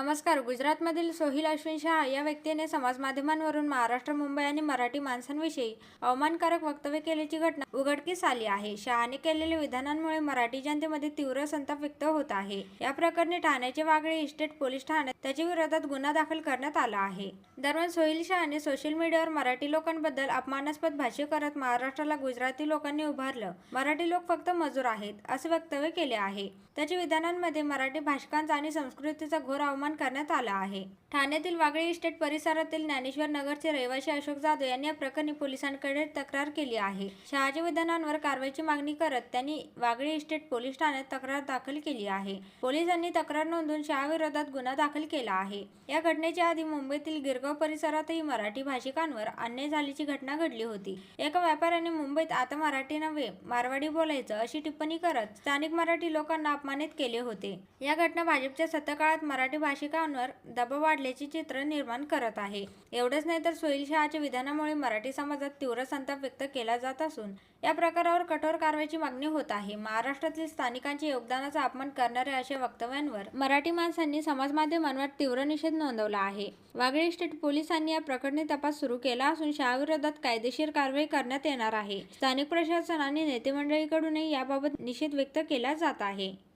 नमस्कार. गुजरातमधील सोहिल अश्विन शहा या व्यक्तीने समाजमाध्यमांवरून महाराष्ट्र मुंबई आणि मराठी माणसांविषयी अवमानकारक वक्तव्य केल्याची घटना उघडकीस आली आहे. शहाने केलेल्या विधानांमुळे मराठी जनतेमध्ये तीव्र संताप व्यक्त होत आहे. या प्रकरणी ठाण्याचे वागळे इस्टेट पोलीस ठाण्यात त्याच्या विरोधात गुन्हा दाखल करण्यात आला आहे. दरम्यान सोहिल शहाने सोशल मीडियावर मराठी लोकांबद्दल अपमानास्पद भाष्य करत महाराष्ट्राला गुजराती लोकांनी उभारलं. मराठी लोक फक्त मजूर आहेत असे वक्तव्य केले आहे. त्याच्या विधानांमध्ये मराठी भाषकांचा आणि संस्कृतीचा घोर अवमान करण्यात आला आहे. ठाण्यातील वागळे इस्टेट परिसरातील ज्ञानेश्वर नगरचे रहिवासी अशोक जाधव यांनी या प्रकरणी पोलिसांकडे तक्रार केली आहे. शहाजी विधानांवर कारवाईची मागणी करत त्यांनी वागळे इस्टेट पोलीस ठाण्यात तक्रार दाखल केली आहे. पोलिसांनी तक्रार नोंदवून शहाविरोधात गुन्हा दाखल केला आहे. या घटनेच्या आधी मुंबईतील गिरगाव परिसरातही मराठी भाषिकांवर अन्याय झाल्याची घटना घडली होती. एका व्यापाऱ्याने मुंबईत आता मराठी नव्हे मारवाडी बोलायचं अशी टिप्पणी करत स्थानिक मराठी लोकांना अपमानित केले होते. या घटना भाजपच्या सत्ताकाळात मराठी भाषा भाषिकांवर दबाव वाढल्याचे चित्र निर्माण करत आहे. एवढंच नाही तर सोहिल शहाच्या विधानामुळे मराठी समाजात तीव्र संताप व्यक्त केला जात असून या प्रकारावर कठोर कारवाईची मागणी होत आहे. महाराष्ट्रातील स्थानिकांच्या योगदानाचा अपमान करणाऱ्या अशा वक्तव्यांवर मराठी माणसांनी समाज माध्यमांवर तीव्र निषेध नोंदवला आहे. वागळे स्टेट पोलिसांनी या प्रकरणी तपास सुरू केला असून शहाविरोधात कायदेशीर कारवाई करण्यात येणार आहे. स्थानिक प्रशासन आणि नेतेमंडळीकडूनही याबाबत निषेध व्यक्त केला जात आहे.